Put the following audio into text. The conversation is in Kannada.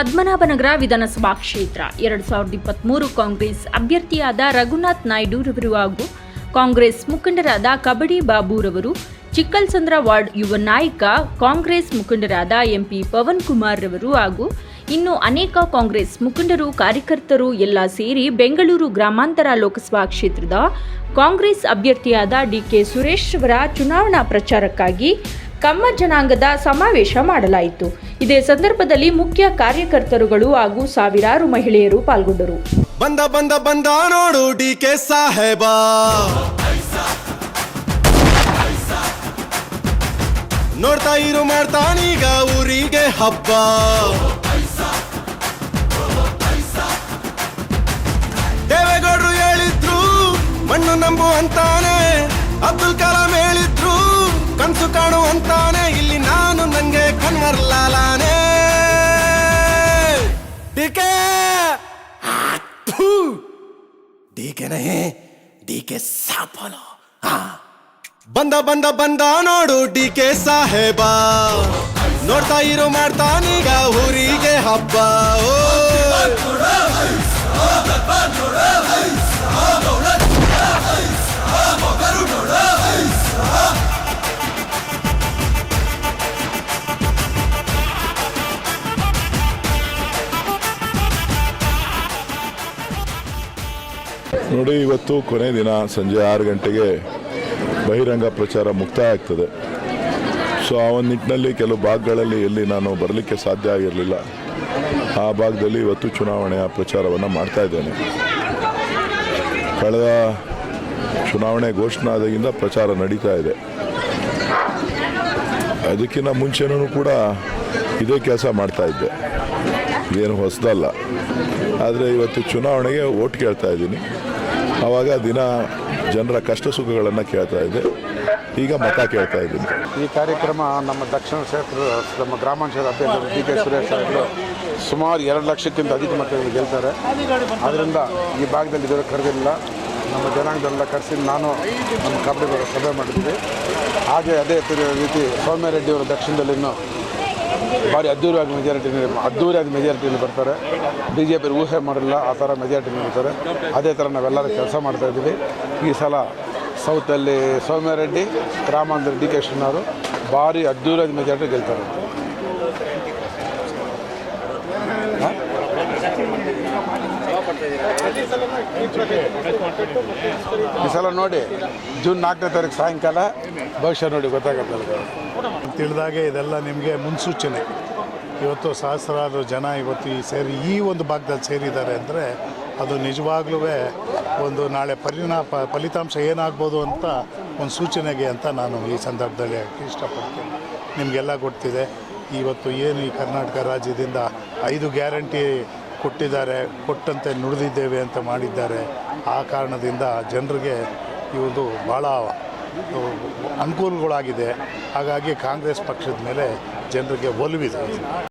ಪದ್ಮನಾಭನಗರ ವಿಧಾನಸಭಾ ಕ್ಷೇತ್ರ. ಎರಡು ಸಾವಿರದ ಇಪ್ಪತ್ತ್ಮೂರು ಕಾಂಗ್ರೆಸ್ ಅಭ್ಯರ್ಥಿಯಾದ ರಘುನಾಥ್ ನಾಯ್ಡುರವರು ಹಾಗೂ ಕಾಂಗ್ರೆಸ್ ಮುಖಂಡರಾದ ಕಬಡ್ಡಿ ಬಾಬುರವರು ಚಿಕ್ಕಲ್ಸಂದ್ರ ವಾರ್ಡ್ ಯುವ ನಾಯಕ ಕಾಂಗ್ರೆಸ್ ಮುಖಂಡರಾದ ಎಂಪಿ ಪವನ್ ಕುಮಾರ್ ರವರು ಹಾಗೂ ಇನ್ನು ಅನೇಕ ಕಾಂಗ್ರೆಸ್ ಮುಖಂಡರು, ಕಾರ್ಯಕರ್ತರು ಎಲ್ಲ ಸೇರಿ ಬೆಂಗಳೂರು ಗ್ರಾಮಾಂತರ ಲೋಕಸಭಾ ಕ್ಷೇತ್ರದ ಕಾಂಗ್ರೆಸ್ ಅಭ್ಯರ್ಥಿಯಾದ ಡಿಕೆ ಸುರೇಶ್ ಅವರ ಚುನಾವಣಾ ಪ್ರಚಾರಕ್ಕಾಗಿ ಕಮ್ಮ ಜನಾಂಗದ ಸಮಾವೇಶ ಮಾಡಲಾಯಿತು. ಇದೇ ಸಂದರ್ಭದಲ್ಲಿ ಮುಖ್ಯ ಕಾರ್ಯಕರ್ತರುಗಳು ಹಾಗೂ ಸಾವಿರಾರು ಮಹಿಳೆಯರು ಪಾಲ್ಗೊಂಡರು. ಬಂದ ಬಂದ ಬಂದ ನೋಡು ಡಿ ಕೆ ಸಾಹೇಬ. ನೋಡ್ತಾ ಇರು ಮಾಡ್ತಾನೀಗ ಊರಿಗೆ ಹಬ್ಬ. ದೇವೇಗೌಡರು ಹೇಳಿದ್ರು, ಮಣ್ಣು ನಂಬು ಅಂತಾನೆ, ಅಬ್ದುಲ್ ಕಲಾಂ ಹೇಳಿದ್ರು. ಕನ್ಸು ಕಾಣು ಅಂತಾನೆ ಇಲ್ಲಿ ನಾನು ನಂಗೆ ಕನ್ವರ್ ಡಿಕೆ ಡಿಕೆನೇ ಡಿಕೆ ಸಾಪಲೋ ಬಂದ ಬಂದ ಬಂದ ನೋಡು ಡಿ ಕೆ ಸಾಹೇಬ. ನೋಡ್ತಾ ಇರು ಮಾಡ್ತಾನೀಗ ಊರಿಗೆ ಹಬ್ಬ. ಓ. ನೋಡಿ, ಇವತ್ತು ಕೊನೆ ದಿನ ಸಂಜೆ ಆರು ಗಂಟೆಗೆ ಬಹಿರಂಗ ಪ್ರಚಾರ ಮುಕ್ತಾಯ ಆಗ್ತದೆ. ಸೊ ಆ ಒಂದು ನಿಟ್ಟಿನಲ್ಲಿ ಕೆಲವು ಭಾಗಗಳಲ್ಲಿ ಎಲ್ಲಿ ನಾನು ಬರಲಿಕ್ಕೆ ಸಾಧ್ಯ ಆಗಿರಲಿಲ್ಲ, ಆ ಭಾಗದಲ್ಲಿ ಇವತ್ತು ಚುನಾವಣೆಯ ಪ್ರಚಾರವನ್ನು ಮಾಡ್ತಾ ಇದ್ದೇನೆ. ಕಳೆದ ಚುನಾವಣೆ ಘೋಷಣೆ ಆದಾಗಿಂದ ಪ್ರಚಾರ ನಡೀತಾ ಇದೆ. ಅದಕ್ಕಿಂತ ಮುಂಚೆನೂ ಕೂಡ ಇದೇ ಕೆಲಸ ಮಾಡ್ತಾ ಇದ್ದೆ. ಇದೇನು ಹೊಸದಲ್ಲ. ಆದರೆ ಇವತ್ತು ಚುನಾವಣೆಗೆ ಓಟ್ ಕೇಳ್ತಾ ಇದ್ದೀನಿ. ಆವಾಗ ದಿನ ಜನರ ಕಷ್ಟ ಸುಖಗಳನ್ನು ಕೇಳ್ತಾ ಇದ್ದೆ. ಈಗ ಮತ ಕೇಳ್ತಾ ಇದ್ದೀನಿ. ಈ ಕಾರ್ಯಕ್ರಮ ನಮ್ಮ ದಕ್ಷಿಣ ಕ್ಷೇತ್ರ ನಮ್ಮ ಗ್ರಾಮಾಂತರ ಅಭ್ಯರ್ಥಿ ಡಿ ಕೆ ಸುರೇಶ್ ಅವರು ಸುಮಾರು ಎರಡು ಲಕ್ಷಕ್ಕಿಂತ ಅಧಿಕ ಮತಗಳು ಗೆಲ್ತಾರೆ. ಆದ್ದರಿಂದ ಈ ಭಾಗದಲ್ಲಿ ಇದರ ಕರೆದಿಲ್ಲ. ನಮ್ಮ ಜನಾಂಗದಲ್ಲ ಕರೆಸಿ ನಾನು ನಮ್ಮ ಕಬಡ್ಡಿ ಸಭೆ ಮಾಡಿದ್ವಿ. ಹಾಗೆ ಅದೇ ರೀತಿ ಸೌಮ್ಯ ರೆಡ್ಡಿ ಅವರು ದಕ್ಷಿಣದಲ್ಲಿ ಇನ್ನೂ ಭಾರಿ ಅದ್ದೂರಿಯಾಗಿ ಮೆಜಾರಿಟಿ ಅದ್ದೂರಿಯಾಗಿ ಮೆಜಾರಿಟಿಯಲ್ಲಿ ಬರ್ತಾರೆ. ಬಿ ಜೆ ಪಿ ಊಹೆ ಮಾಡಿಲ್ಲ, ಆ ಥರ ಮೆಜಾರಿಟಿ ಬರ್ತಾರೆ ಅದೇ ಥರ ನಾವೆಲ್ಲರೂ ಕೆಲಸ ಮಾಡ್ತಾ ಇದ್ದೀವಿ. ಈ ಸಲ ಸೌತಲ್ಲಿ ಸೌಮ್ಯ ರೆಡ್ಡಿ ರಾಮಾಂಧ್ರ ಡಿ ಕೆ ಶಿವನವರು ಭಾರಿ ಅದ್ದೂರಿಯಾಗಿ ಮೆಜಾರಿಟಿ ಗೆಲ್ತಾರೆ. ಈ ಸಲ ನೋಡಿ, ಜೂನ್ ನಾಲ್ಕನೇ ತಾರೀಕು ಸಾಯಂಕಾಲ, ಭವಿಷ್ಯ ನೋಡಿ ಗೊತ್ತಾಗುತ್ತೆ ತಿಳಿದಾಗೆ ಇದೆಲ್ಲ ನಿಮಗೆ ಮುನ್ಸೂಚನೆ. ಇವತ್ತು ಸಹಸ್ರಾರು ಜನ ಇವತ್ತು ಈ ಸೇರಿ, ಈ ಒಂದು ಭಾಗದಲ್ಲಿ ಸೇರಿದ್ದಾರೆ ಅಂದರೆ ಅದು ನಿಜವಾಗ್ಲೂ ಒಂದು ನಾಳೆ ಪರಿಣಾಮ ಫಲಿತಾಂಶ ಏನಾಗ್ಬೋದು ಅಂತ ಒಂದು ಸೂಚನೆಗೆ ಅಂತ ನಾನು ಈ ಸಂದರ್ಭದಲ್ಲಿ ಇಷ್ಟಪಡ್ತೀನಿ. ನಿಮಗೆಲ್ಲ ಗೊತ್ತಿದೆ, ಇವತ್ತು ಏನು ಈ ಕರ್ನಾಟಕ ರಾಜ್ಯದಿಂದ ಐದು ಗ್ಯಾರಂಟಿ ಕೊಟ್ಟಿದ್ದಾರೆ, ಕೊಟ್ಟಂತೆ ನುಡಿದಿದ್ದೇವೆ ಅಂತ ಮಾಡಿದ್ದಾರೆ. ಆ ಕಾರಣದಿಂದ ಜನರಿಗೆ ಇವುದು ಭಾಳ ಅನುಕೂಲಗಳಾಗಿದೆ. ಹಾಗಾಗಿ ಕಾಂಗ್ರೆಸ್ ಪಕ್ಷದ ಮೇಲೆ ಜನರಿಗೆ ಒಲವಿದೆ.